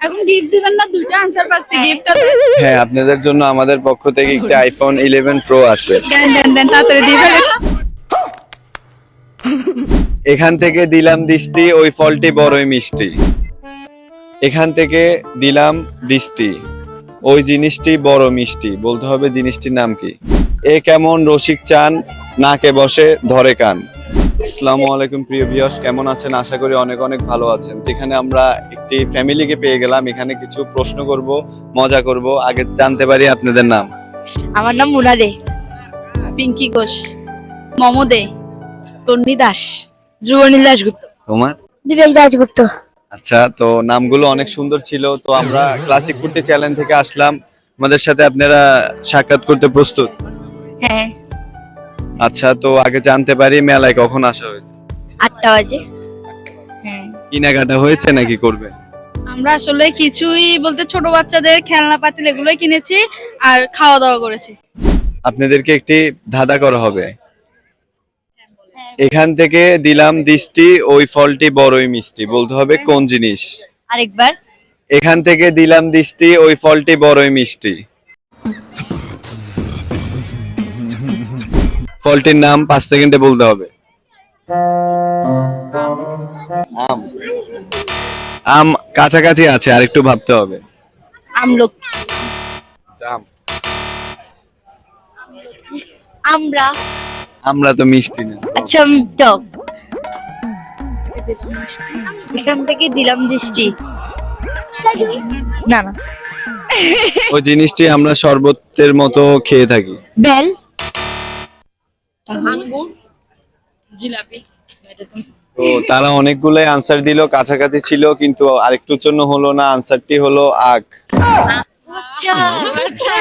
এখন গিফট দিবেন না দুইটা আনসার পারছি গিফটটা হ্যাঁ আপনাদের জন্য আমাদের পক্ষ থেকে একটা আইফোন ইলেভেন প্রো আছে। দেন দেন দেন তাড়াতাড়ি দিবেন এখান থেকে দিলাম দৃষ্টি ওই ফলটি বড়ই মিষ্টি। এখান থেকে দিলাম দৃষ্টি ওই জিনিসটি বড় মিষ্টি। বলতে হবে জিনিসটির নাম কি? এ কেমন রসিক চান নাকে বসে ধরে কান। আসসালামু আলাইকুম প্রিয় ভিউয়ার্স কেমন আছেন? আশা করি অনেক অনেক ভালো আছেন। তো এখানে আমরা একটি ফ্যামিলিকে পেয়ে গেলাম এখানে কিছু প্রশ্ন করব মজা করব আগে জানতে পারি আপনাদের নাম। আমার নাম মুনা দে পিঙ্কি ঘোষ মমো দে তন্নি দাস ধ্রুবনীল দাসগুপ্ত তোমার? বিবেক দাসগুপ্ত আচ্ছা তো নামগুলো অনেক সুন্দর ছিল তো আমরা ক্লাসিক ফুর্তি চ্যালেঞ্জ থেকে আসলাম। আমাদের সাথে আপনারা সাক্ষাৎ করতে প্রস্তুত। হ্যাঁ। আচ্ছা তো আগে জানতে পারি মেলায় কখন আসা হয়েছে? আটটা বাজে। হ্যাঁ। কেনাকাটা হয়েছে নাকি করবে? আমরা আসলে কিছুই বলতে ছোট বাচ্চাদের খেলনা পাতিল এগুলোই কিনেছি আর খাওয়া দাওয়া করেছি। আপনাদেরকে একটি ধাঁধা করা হবে। এখান থেকে দিলাম দৃষ্টি ওই ফলটি বড়ই মিষ্টি। বলতে হবে কোন জিনিস? আরেকবার। এখান থেকে দিলাম দৃষ্টি ওই ফলটি বড়ই মিষ্টি। ফলটির নাম পাঁচ সেকেন্ডে বলতে হবে। আম। আম কাছাকাছি আছে আর একটু ভাবতে হবে। আমলক। আমরা আমরা তো মিষ্টি না। আচ্ছা টক এখান থেকে দিলাম দৃষ্টি। না না। ওই জিনিসটি আমরা শরবতের মতো খেয়ে থাকি। বেল। আঙ্গুর জিলাপি। তো তারা অনেকগুলোই আনসার দিল কাছাকাছি ছিল কিন্তু আরেকটুর জন্য হলো না আনসারটি হলো আখ। আচ্ছা আচ্ছা।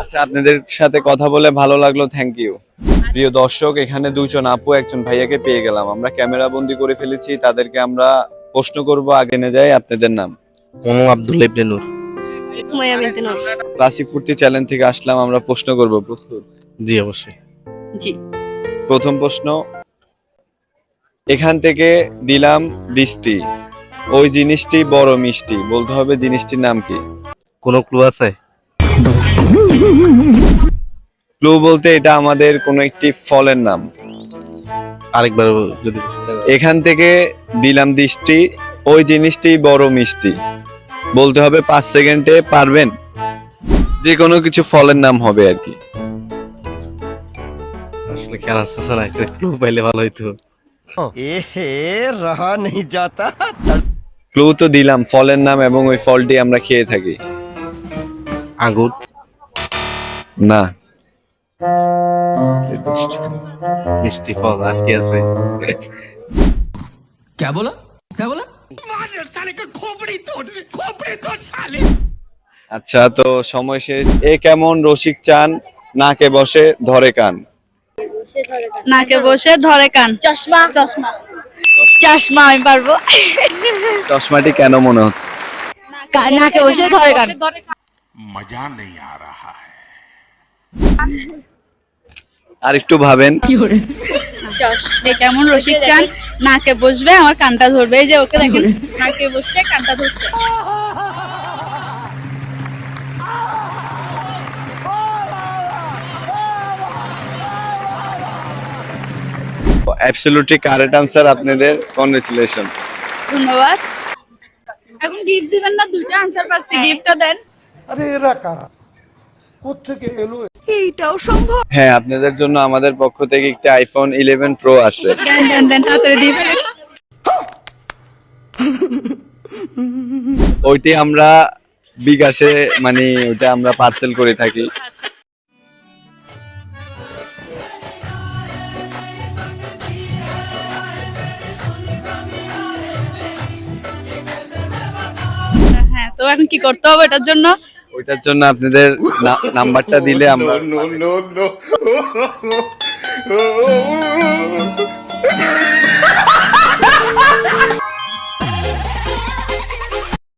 আচ্ছা আপনাদের সাথে কথা বলে ভালো লাগল থ্যাংক ইউ প্রিয় দর্শক এখানে দুইজন আপু একজন ভাইয়াকে পেয়ে গেলাম। আমরা ক্যামেরা বন্দি করে ফেলেছি তাদেরকে আমরা প্রশ্ন করব আগে নে যাই আপনাদের নাম? মনু আব্দুল্লাহ ইবনে নূর। সময় আমি একজন ক্লাসিক ফুর্তি থেকে আসলাম আমরা প্রশ্ন করব প্রস্তুত? জি অবশ্যই। জি। প্রথম প্রশ্ন এখান থেকে দিলাম দৃষ্টি। ওই জিনিসটি বড় মিষ্টি বলতে হবে জিনিসটির নাম কি? কোনো ক্লু আছে? ক্লু বলতে এটা আমাদের কোনো একটি ফলের নাম। আরেকবার যদি এখান থেকে দিলাম দৃষ্টি ওই জিনিসটি বড় মিষ্টি। বলতে হবে পাঁচ সেকেন্ডে পারবেন? যে কোনো কিছু ফলের নাম হবে আর কি। ভালো হইতো। ক্লু তো দিলাম ফলের নাম এবং ওই ফলটি আমরা খেয়ে থাকি। আঙ্গুর। না। মিষ্টি ফল আর কি আছে क्या बोला क्या बोला আচ্ছা তো সময় শেষ এ কেমন রসিক চান নাকে বসে ধরে কান নাকে বসে ধরে কান চশমা চশমা চশমা আমি পারবো চশমাটি কেন মনে হচ্ছে কা- নাকে বসে ধরে কান ধরে কান। मजा नहीं आ रहा है আর একটু ভাবেন। কেমন রসিক চান? নাকে বসবে আমার কানটা ধরবে। এই যে ওকে দেখেন নাকে বসছে কানটা ধরছে। অ্যাবসলিউটলি কারেক্ট আনসার আপনাদের। কংগ্রেচুলেশন ধন্যবাদ। এখন গিফট দিবেন না দুইটা আনসার পারছি। গিফটটা দেন। আরে এরা কারা? কোথেকে এলো হ্যাঁ আপনাদের জন্য আমাদের পক্ষ থেকে একটা আইফোন ইলেভেন প্রো আছে দেন ওইটি আমরা বিকাশে মানে ওইটা আমরা পার্সেল করে থাকি। হ্যাঁ তো এখন কি করতে হবে এটার জন্য? ওইটার জন্য আপনাদের নাম্বারটা দিলে আমরা